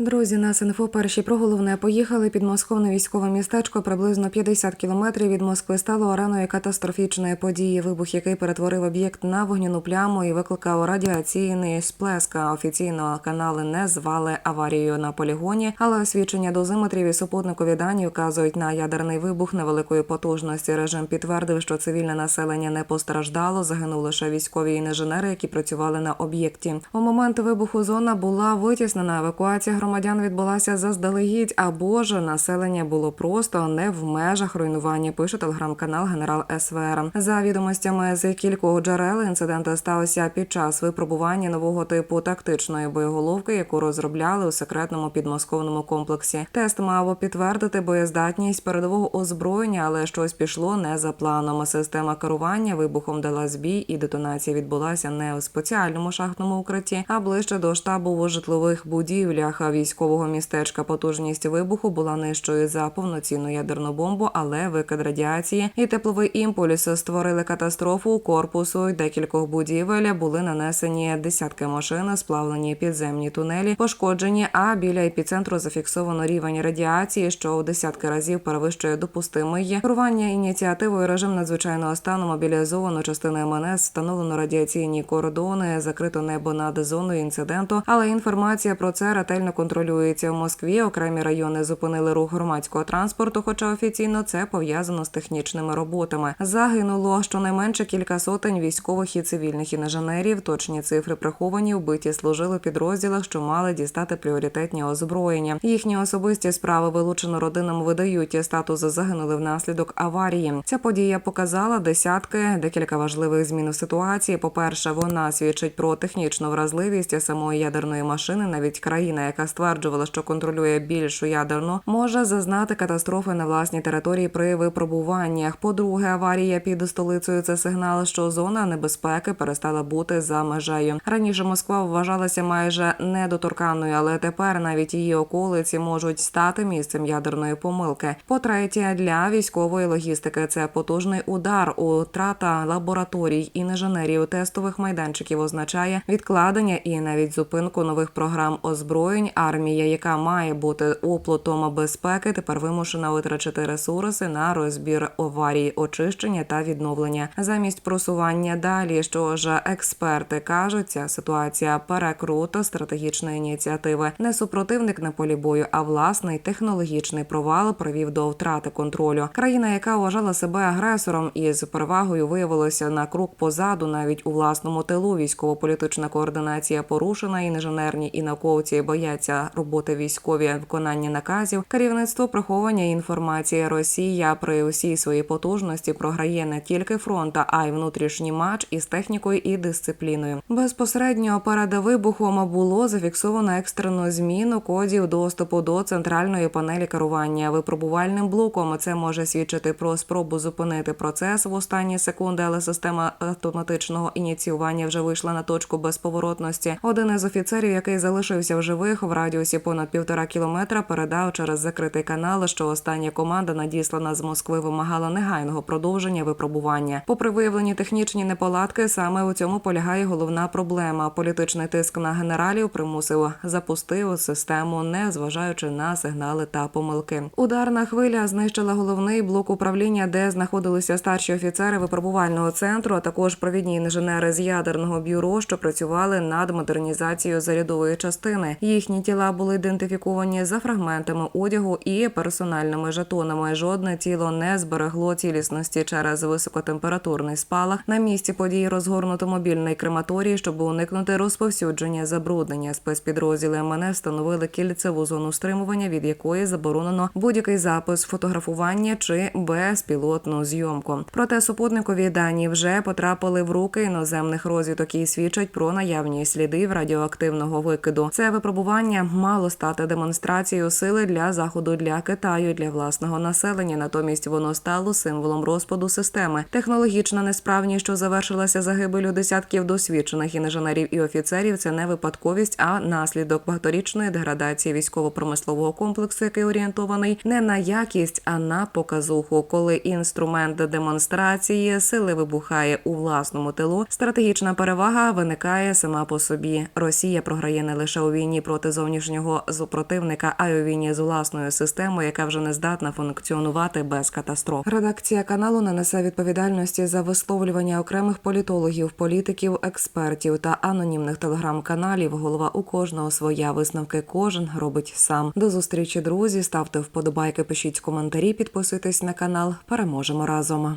Друзі, нас інфо перші про головне поїхали. Підмосковне військове містечко приблизно 50 кілометрів від Москви стало ареною катастрофічної події. Вибух, який перетворив об'єкт на вогняну пляму і викликав радіаційний сплеск. Офіційно канали не звали аварією на полігоні, але освідчення дозиметрів і супутникові дані вказують на ядерний вибух невеликої потужності. Режим підтвердив, що цивільне населення не постраждало. Загинули лише військові інженери, які працювали на об'єкті. У момент вибуху зона була витіснена. Евакуація відбулася заздалегідь, або ж населення було просто не в межах руйнування. Пише телеграм-канал Генерал СВР. За відомостями з кількох джерел інцидент стався під час випробування нового типу тактичної боєголовки, яку розробляли у секретному підмосковному комплексі. Тест мав підтвердити боєздатність передового озброєння, але щось пішло не за планом. Система керування вибухом дала збій, і детонація відбулася не у спеціальному шахтному укритті, а ближче до штабу у житлових будівлях військового містечка. Потужність вибуху була нижчою за повноцінну ядерну бомбу, але викид радіації і тепловий імпульс створили катастрофу корпусу декількох будівель. Були нанесені десятки машин, сплавлені підземні тунелі, пошкоджені. А біля епіцентру зафіксовано рівень радіації, що у десятки разів перевищує допустимий. Керування ініціативою режим надзвичайного стану мобілізовано частиною МНС, встановлено радіаційні кордони, закрито небо над зоною інциденту. Але інформація про це ретельно контролюється в Москві. Окремі райони зупинили рух громадського транспорту, хоча офіційно це пов'язано з технічними роботами. Загинуло щонайменше кілька сотень військових і цивільних інженерів. Точні цифри приховані, вбиті служили в підрозділах, що мали дістати пріоритетні озброєння. Їхні особисті справи вилучено родинам видають статус загинули внаслідок аварії. Ця подія показала десятки декілька важливих змін у ситуації. По перше, вона свідчить про технічну вразливість самої ядерної машини. Навіть країна, яка стверджувала, що контролює більшу ядерну, може зазнати катастрофи на власній території при випробуваннях. По-друге, аварія під столицею це сигнал, що зона небезпеки перестала бути за межею. Раніше Москва вважалася майже недоторканною, але тепер навіть її околиці можуть стати місцем ядерної помилки. По-третє, для військової логістики це потужний удар. Утрата лабораторій інженерів тестових майданчиків означає відкладення і навіть зупинку нових програм озброєнь. Армія, яка має бути оплотом безпеки, тепер вимушена витрачати ресурси на розбір аварій, очищення та відновлення замість просування далі. Що ж експерти кажуть, ця ситуація перекрута стратегічної ініціативи. Не супротивник на полі бою, а власний технологічний провал привів до втрати контролю. Країна, яка вважала себе агресором із перевагою, виявилася на крок позаду, навіть у власному тилу. Військово-політична координація порушена. Інженерні і науковці бояться роботи військові виконання наказів. Керівництво приховання інформації Росія при усій своїй потужності програє не тільки фронт, а й внутрішній матч із технікою і дисципліною. Безпосередньо перед вибухом було зафіксовано екстрену зміну кодів доступу до центральної панелі керування випробувальним блоком. Це може свідчити про спробу зупинити процес в останні секунди, але система автоматичного ініціювання вже вийшла на точку безповоротності. Один із офіцерів, який залишився в живих в радіусі понад півтора кілометра, передав через закритий канал, що остання команда надіслана з Москви вимагала негайного продовження випробування. Попри виявлені технічні неполадки, саме у цьому полягає головна проблема. Політичний тиск на генералів примусив запустив систему, не зважаючи на сигнали та помилки. Ударна хвиля знищила головний блок управління, де знаходилися старші офіцери випробувального центру, а також провідні інженери з ядерного бюро, що працювали над модернізацією зарядової частини. Їхні тіла були ідентифіковані за фрагментами одягу і персональними жетонами. Жодне тіло не зберегло цілісності через високотемпературний спалах. На місці події розгорнуто мобільний крематорій, щоб уникнути розповсюдження забруднення. Спецпідрозділи МНС встановили кільцеву зону стримування, від якої заборонено будь-який запис, фотографування чи безпілотну зйомку. Проте супутникові дані вже потрапили в руки іноземних розвідок і свідчать про наявність слідів радіоактивного викиду. Це випробування мало стати демонстрацією сили для заходу для Китаю для власного населення. Натомість воно стало символом розпаду системи. Технологічна несправність, що завершилася загибелю десятків досвідчених інженерів і офіцерів. Це не випадковість, а наслідок багаторічної деградації військово-промислового комплексу, який орієнтований не на якість, а на показуху. Коли інструмент демонстрації сили вибухає у власному тилу, стратегічна перевага виникає сама по собі. Росія програє не лише у війні проти зовнішнього зовнішнього супротивника, а з власною системою, яка вже не здатна функціонувати без катастроф. Редакція каналу не несе відповідальності за висловлювання окремих політологів, політиків, експертів та анонімних телеграм-каналів. Голова у кожного своя висновки кожен робить сам. До зустрічі, друзі. Ставте вподобайки, пишіть коментарі, підписуйтесь на канал. Переможемо разом.